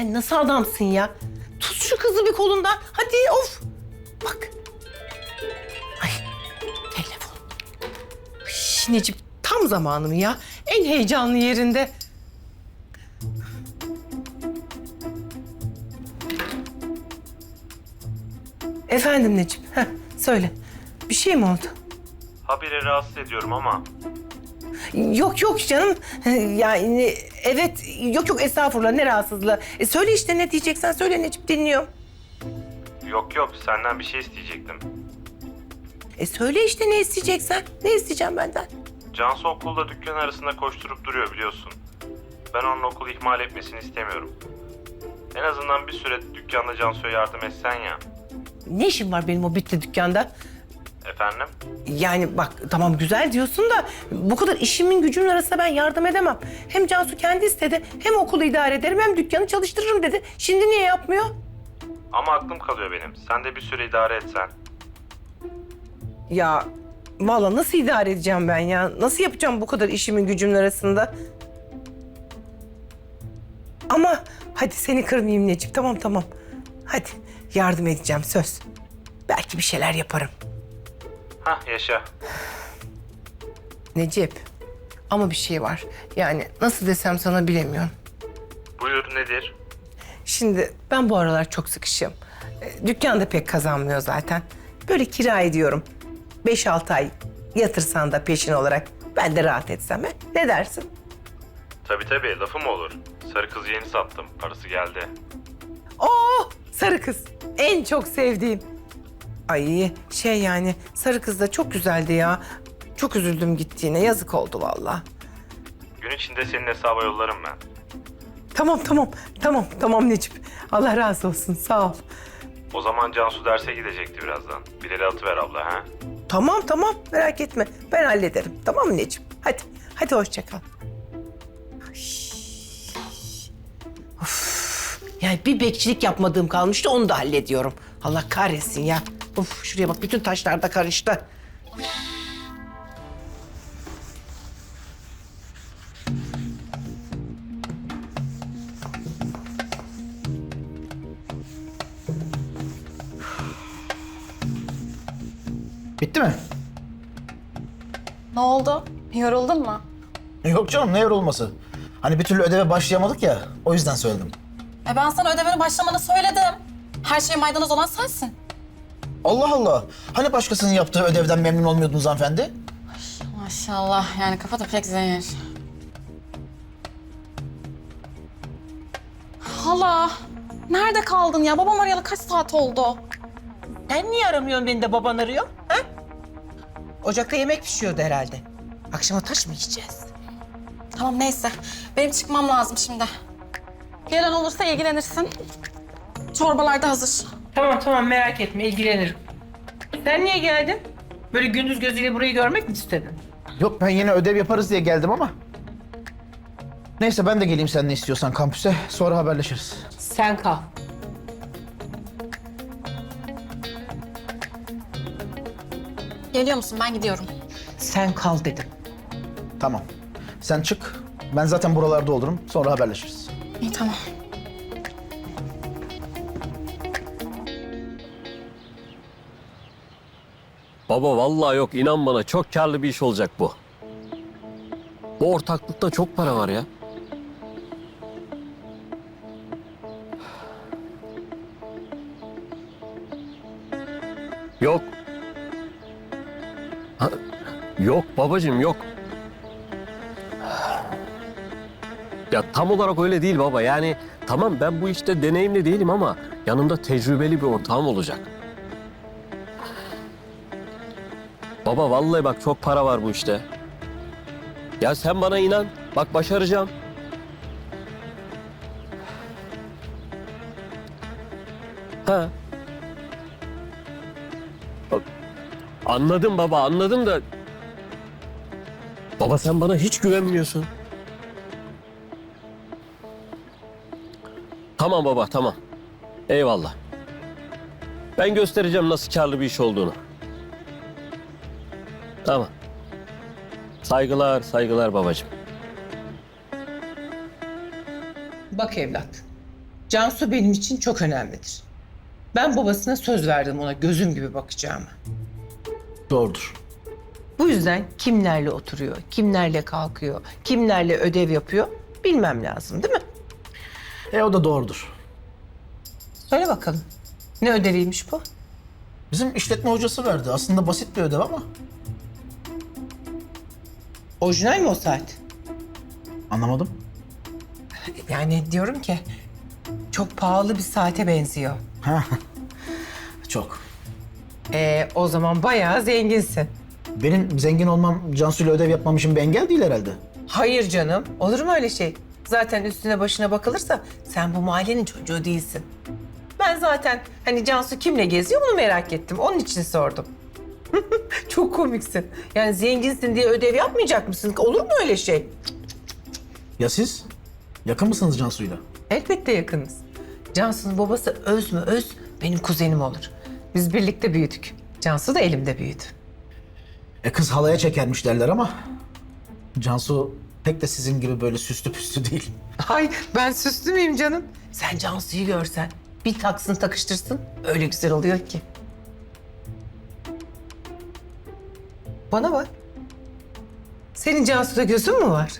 Sen nasıl adamsın ya? Tut şu kızı bir kolundan. Hadi of. Bak. Ay telefon. Ay, tam zamanı mı ya? En heyecanlı yerinde. Efendim Necip. Heh, söyle. Bir şey mi oldu? Habire rahatsız ediyorum ama Yok yok canım. Yani evet yok yok estağfurullah ne rahatsızlığı. E, söyle işte ne diyeceksen söyle Necip dinliyorum. yok yok senden bir şey isteyecektim. E söyle işte ne isteyeceksen. Ne isteyeceğim benden? Cansu okulda dükkan arasında koşturup duruyor biliyorsun. Ben onun okulu ihmal etmesini istemiyorum. En azından bir süre dükkanda Cansu'ya yardım etsen ya. Ne işin var benim o bitli dükkanda? Efendim? Yani bak tamam güzel diyorsun da bu kadar işimin gücümün arasında ben yardım edemem. Hem Cansu kendi istedi hem okulu idare ederim hem dükkanı çalıştırırım dedi. Şimdi niye yapmıyor? Ama aklım kalıyor benim. Sen de bir süre idare etsen. Ya vallahi nasıl idare edeceğim ben ya? Nasıl yapacağım bu kadar işimin gücümün arasında? Ama hadi seni kırmayayım Necip. Tamam tamam. Hadi yardım edeceğim söz. Belki bir şeyler yaparım. Hah yaşa. Necip. Ama bir şey var. Yani nasıl desem sana bilemiyorum. Buyur nedir? Şimdi ben bu aralar çok sıkışım. E, Dükkan da pek kazanmıyor zaten. Böyle kira ediyorum. 5-6 ay yatırsan da peşin olarak ben de rahat etsem. he? Ne dersin? Tabii tabii lafı mı olur? Sarı kızı yeni sattım. Parası geldi. Oo, Oh, sarı kız. En çok sevdiğim. Ay şey yani sarı kız da çok güzeldi ya. Çok üzüldüm gittiğine. Yazık oldu vallahi. Gün içinde senin hesaba yollarım ben. Tamam tamam tamam tamam Necip. Allah razı olsun sağ ol. O zaman Cansu derse gidecekti birazdan. Bir el atıver abla ha. Tamam tamam merak etme. Ben hallederim. Tamam mı Necip? Hadi hadi hoşça kal. Of. Yani bir bekçilik yapmadığım kalmıştı onu da hallediyorum. Allah kahretsin ya. Of şuraya bak bütün taşlar da karıştı. Bitti mi? Ne oldu? Yoruldun mu? Yok canım ne yorulması. Hani bir türlü ödeve başlayamadık ya o yüzden söyledim. E ben sana ödevine başlamanı söyledim. Her şeye maydanoz olan sensin. Allah Allah. Hani başkasının yaptığı ödevden memnun olmuyordunuz hanımefendi? Maşallah yani kafa da pek zehir. Hala nerede kaldın ya? Babam arayalı kaç saat oldu? Sen niye aramıyorsun beni de baban arıyor? Ha? Ocakta yemek pişiyordu herhalde. Akşama taş mı yiyeceğiz? Tamam neyse. Benim çıkmam lazım şimdi. Gelen olursa ilgilenirsin. Çorbalar da hazır. Tamam tamam merak etme ilgilenirim. Sen niye geldin? Böyle gündüz gözüyle burayı görmek mi istedin? Yok ben yine ödev yaparız diye geldim ama. Neyse ben de geleyim sen ne istiyorsan kampüse sonra haberleşiriz. Sen kal. Geliyor musun? Ben gidiyorum. Sen kal dedim. Tamam. Sen çık. Ben zaten buralarda olurum. Sonra haberleşiriz. İyi tamam. Baba vallahi yok inan bana çok karlı bir iş olacak bu. Bu ortaklıkta çok para var ya. Yok. Ha, yok babacığım yok. Ya tam olarak öyle değil baba. Yani tamam ben bu işte deneyimli değilim ama yanımda tecrübeli bir ortağım olacak. Baba vallahi bak çok para var bu işte. Ya sen bana inan. Bak başaracağım. Ha. Bak, Anladım baba anladım da... Baba sen bana hiç güvenmiyorsun. Tamam baba tamam. Eyvallah. Ben göstereceğim nasıl karlı bir iş olduğunu. Tamam. Saygılar, saygılar babacığım. Bak evlat. Cansu benim için çok önemlidir. Ben babasına söz verdim ona gözüm gibi bakacağımı. Doğrudur. Bu yüzden kimlerle oturuyor, kimlerle kalkıyor, kimlerle ödev yapıyor bilmem lazım değil mi? E o da doğrudur. Söyle bakalım. Ne ödeviymiş bu? Bizim işletme hocası verdi. Aslında basit bir ödev ama Orijinal mi o saat? anlamadım. Yani diyorum ki çok pahalı bir saate benziyor. Ha. Çok. Ee, o zaman bayağı zenginsin. Benim zengin olmam Cansu'yla ödev yapmam için bir engel değil herhalde. Hayır canım. Olur mu öyle şey? Zaten üstüne başına bakılırsa sen bu mahallenin çocuğu değilsin. Ben zaten hani Cansu kimle geziyor bunu merak ettim. Onun için sordum. Çok komiksin. Yani zenginsin diye ödev yapmayacak mısın? Olur mu öyle şey? Ya siz? Yakın mısınız Cansu'yla? Elbette yakınız. Cansu'nun babası Öz mü Öz benim kuzenim olur. Biz birlikte büyüdük. Cansu da elimde büyüdü. E kız halaya çekermiş derler ama Cansu pek de sizin gibi böyle süslü püslü değil. Ay ben süslü müyüm canım? Sen Cansu'yu görsen bir taksın takıştırsın öyle güzel oluyor ki. Bana bak. Senin Cansu'da gözün mü var?